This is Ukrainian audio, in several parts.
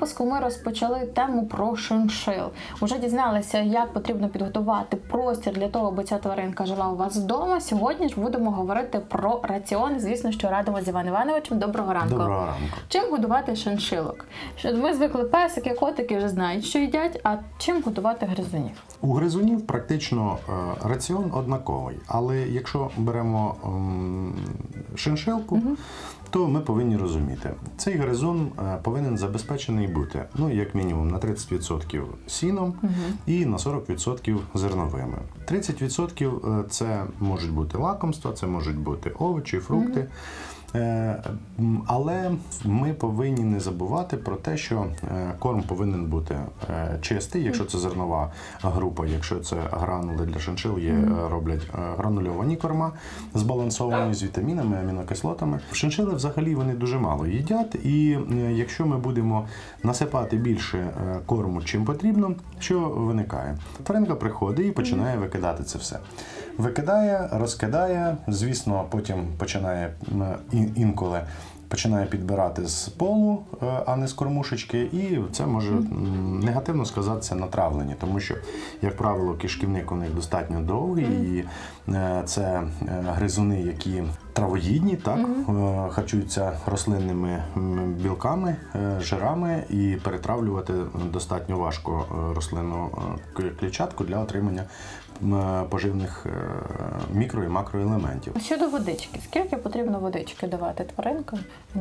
випуску ми розпочали тему про шиншил. Уже дізналися, як потрібно підготувати простір для того, аби ця тваринка жила у вас вдома. Сьогодні ж будемо говорити про раціон. Звісно, що радимо з Іваном Івановичем. Доброго ранку. Доброго ранку. Чим годувати шиншилок? Ми звикли песики, котики вже знають, що їдять. А чим годувати гризунів? У гризунів практично е, раціон однаковий, але якщо беремо ем, шиншилку, то ми повинні розуміти, цей гризун е, повинен забезпечений бути ну як мінімум на 30% сіном і на 40% зерновими. 30% це можуть бути лакомства, це можуть бути овочі, фрукти. Е, м, Але ми повинні не забувати про те, що е, корм повинен бути е, чистий, якщо це зернова група, якщо це гранули для шиншил, є е, роблять е, гранульовані корма збалансовані з вітамінами, амінокислотами. Шиншили взагалі вони дуже мало їдять, і е, якщо ми будемо насипати більше е, корму, чим потрібно, що виникає? Тваринка приходить і починає викидати це все. Викидає, розкидає, звісно, потім починає інколи. Починає підбирати з полу, е, а не з кормушечки, і це може негативно сказатися на травленні, тому що, як правило, кишківник у них достатньо довгий, і е, це е, гризуни, які травоїдні, так е, харчуються рослинними білками, е, жирами, і перетравлювати достатньо важко е, рослинну клітчатку для отримання поживних мікро і макроелементів. Щодо водички, скільки потрібно водички давати тваринкам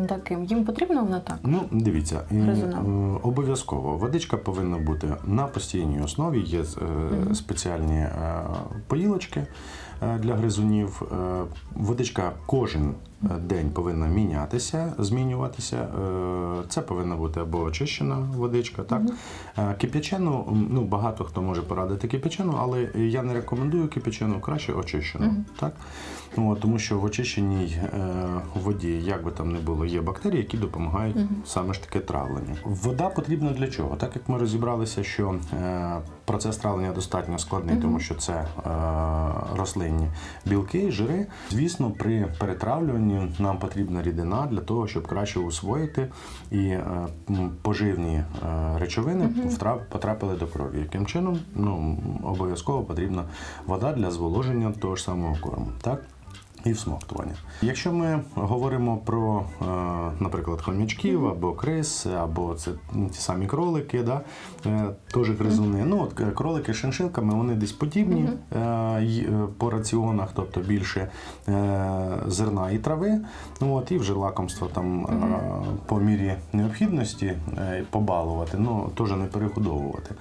таким? Їм потрібно вона так? Ну, дивіться, обов'язково водичка повинна бути на постійній основі. Є е, спеціальні поїлочки для гризунів. Е, водичка кожен е, день повинна мінятися, змінюватися. Е, це повинна бути або очищена водичка, так Е, кип'ячену. Ну багато хто може порадити кип'ячену, але я не рекомендую кип'ячену, краще очищену. Так? Ну, тому що в очищеній е, воді, як би там не було, є бактерії, які допомагають саме ж таки травленню. Вода потрібна для чого? Так як ми розібралися, що процес травлення достатньо складний, тому що це рослинні білки, жири. Звісно, при перетравлюванні нам потрібна рідина для того, щоб краще усвоїти і е, поживні е, речовини потрапили до крові. Яким чином? Ну, обов'язково потрібна вода для зволоження того ж самого корму. Так? І всмоктування. Якщо ми говоримо про, е, наприклад, хомячків або крис, або це ті самі кролики, да, е, теж гризуни. Ну, от е, кролики з шиншилками вони десь подібні по раціонах, тобто більше зерна і трави. Ну, от, і вже лакомство там по мірі необхідності побалувати, ну теж не переходовувати.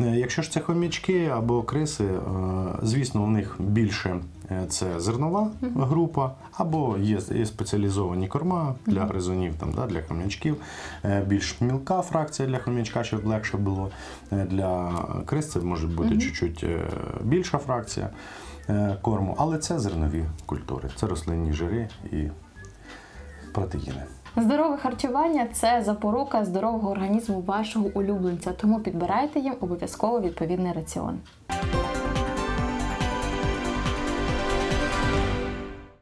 Е, Якщо ж це хомячки або криси, звісно, у них більше це зернова група, або є, спеціалізовані корма для гризунів, там, да, для хомячків, Е, більш мілка фракція для хомячка, щоб легше було. Е, Для крис це може бути чуть-чуть е, більша фракція е, корму, але це зернові культури, це рослинні жири і протеїни. Здорове харчування це запорука здорового організму вашого улюбленця, тому підбирайте їм обов'язково відповідний раціон.